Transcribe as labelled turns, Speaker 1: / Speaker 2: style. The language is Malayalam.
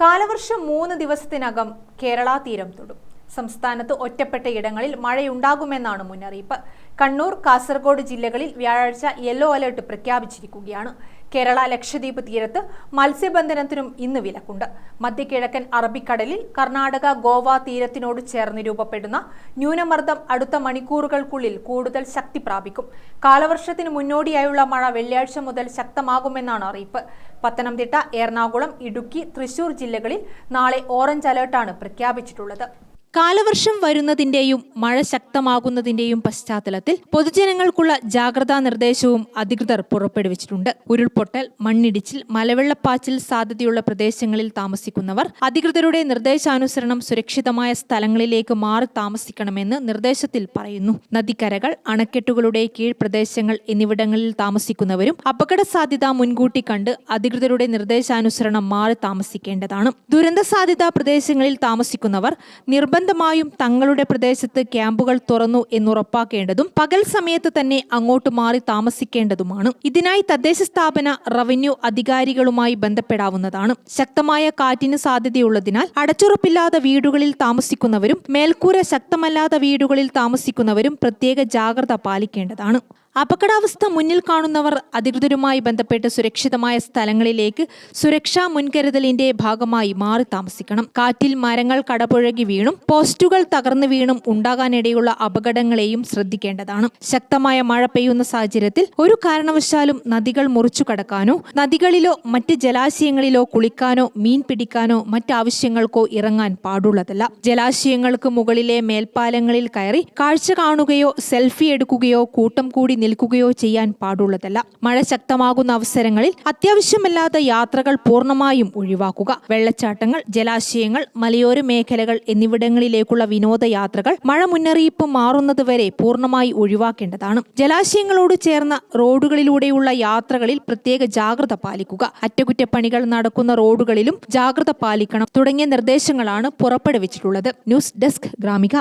Speaker 1: കാലവർഷം മൂന്ന് ദിവസത്തിനകം കേരള തീരം തൊടും. സംസ്ഥാനത്ത് ഒറ്റപ്പെട്ട ഇടങ്ങളിൽ മഴയുണ്ടാകുമെന്നാണ് മുന്നറിയിപ്പ്. കണ്ണൂർ കാസർഗോഡ് ജില്ലകളിൽ വ്യാഴാഴ്ച യെല്ലോ അലേർട്ട് പ്രഖ്യാപിച്ചിരിക്കുകയാണ്. കേരള ലക്ഷദ്വീപ് തീരത്ത് മത്സ്യബന്ധനത്തിനും ഇന്ന് വിലക്കുണ്ട്. മധ്യകിഴക്കൻ അറബിക്കടലിൽ കർണാടക ഗോവ തീരത്തിനോട് ചേർന്ന് രൂപപ്പെടുന്ന ന്യൂനമർദ്ദം അടുത്ത മണിക്കൂറുകൾക്കുള്ളിൽ കൂടുതൽ ശക്തി പ്രാപിക്കും. കാലവർഷത്തിന് മുന്നോടിയായുള്ള മഴ വെള്ളിയാഴ്ച മുതൽ ശക്തമാകുമെന്നാണ് അറിയിപ്പ്. പത്തനംതിട്ട എറണാകുളം ഇടുക്കി തൃശൂർ ജില്ലകളിൽ നാളെ ഓറഞ്ച് അലേർട്ടാണ് പ്രഖ്യാപിച്ചിട്ടുള്ളത്. കാലവർഷം വരുന്നതിന്റെയും മഴ ശക്തമാകുന്നതിന്റെയും പശ്ചാത്തലത്തിൽ പൊതുജനങ്ങൾക്കുള്ള ജാഗ്രതാ നിർദ്ദേശവും അധികൃതർ പുറപ്പെടുവിച്ചിട്ടുണ്ട്. ഉരുൾപൊട്ടൽ മണ്ണിടിച്ചിൽ മലവെള്ളപ്പാച്ചിൽ സാധ്യതയുള്ള പ്രദേശങ്ങളിൽ താമസിക്കുന്നവർ അധികൃതരുടെ നിർദ്ദേശാനുസരണം സുരക്ഷിതമായ സ്ഥലങ്ങളിലേക്ക് മാറി താമസിക്കണമെന്ന് നിർദ്ദേശത്തിൽ പറയുന്നു. നദിക്കരകൾ അണക്കെട്ടുകളുടെ കീഴ്പ്രദേശങ്ങൾ എന്നിവിടങ്ങളിൽ താമസിക്കുന്നവരും അപകട സാധ്യത മുൻകൂട്ടി കണ്ട് അധികൃതരുടെ നിർദ്ദേശാനുസരണം മാറി താമസിക്കേണ്ടതാണ്. ദുരന്ത സാധ്യതാ പ്രദേശങ്ങളിൽ താമസിക്കുന്നവർ നിർബന്ധമായും തങ്ങളുടെ പ്രദേശത്ത് ക്യാമ്പുകൾ തുറന്നു എന്നുറപ്പാക്കേണ്ടതും പകൽ സമയത്ത് തന്നെ അങ്ങോട്ട് മാറി താമസിക്കേണ്ടതുമാണ്. ഇതിനായി തദ്ദേശ സ്ഥാപന റവന്യൂ അധികാരികളുമായി ബന്ധപ്പെടാവുന്നതാണ്. ശക്തമായ കാറ്റിന് സാധ്യതയുള്ളതിനാൽ അടച്ചുറപ്പില്ലാത്ത വീടുകളിൽ താമസിക്കുന്നവരും മേൽക്കൂര ശക്തമല്ലാത്ത വീടുകളിൽ താമസിക്കുന്നവരും പ്രത്യേക ജാഗ്രത പാലിക്കേണ്ടതാണ്. അപകടാവസ്ഥ മുന്നിൽ കാണുന്നവർ അധികൃതരുമായി ബന്ധപ്പെട്ട് സുരക്ഷിതമായ സ്ഥലങ്ങളിലേക്ക് സുരക്ഷാ മുൻകരുതലിന്റെ ഭാഗമായി മാറി താമസിക്കണം. കാറ്റിൽ മരങ്ങൾ കടപുഴകി വീണും പോസ്റ്റുകൾ തകർന്നു വീണും ഉണ്ടാകാനിടയുള്ള അപകടങ്ങളെയും ശ്രദ്ധിക്കേണ്ടതാണ്. ശക്തമായ മഴ പെയ്യുന്ന സാഹചര്യത്തിൽ ഒരു കാരണവശാലും നദികൾ മുറിച്ചു കടക്കാനോ നദികളിലോ മറ്റ് ജലാശയങ്ങളിലോ കുളിക്കാനോ മീൻ പിടിക്കാനോ മറ്റാവശ്യങ്ങൾക്കോ ഇറങ്ങാൻ പാടുള്ളതല്ല. ജലാശയങ്ങൾക്ക് മുകളിലെ മേൽപ്പാലങ്ങളിൽ കയറി കാഴ്ച കാണുകയോ സെൽഫി എടുക്കുകയോ കൂട്ടം കൂടി നിൽക്കുകയോ ചെയ്യാൻ പാടുള്ളതല്ല. മഴ ശക്തമാകുന്ന അവസരങ്ങളിൽ അത്യാവശ്യമല്ലാത്ത യാത്രകൾ പൂർണമായും ഒഴിവാക്കുക. വെള്ളച്ചാട്ടങ്ങൾ ജലാശയങ്ങൾ മലയോര മേഖലകൾ എന്നിവിടങ്ങളിലേക്കുള്ള വിനോദയാത്രകൾ മഴ മുന്നറിയിപ്പ് മാറുന്നതുവരെ പൂർണമായി ഒഴിവാക്കേണ്ടതാണ്. ജലാശയങ്ങളോട് ചേർന്ന റോഡുകളിലൂടെയുള്ള യാത്രകളിൽ പ്രത്യേക ജാഗ്രത പാലിക്കുക. അറ്റകുറ്റപ്പണികൾ നടക്കുന്ന റോഡുകളിലും ജാഗ്രത പാലിക്കണം തുടങ്ങിയ നിർദ്ദേശങ്ങളാണ് പുറപ്പെടുവിച്ചിട്ടുള്ളത്. News desk Gramika.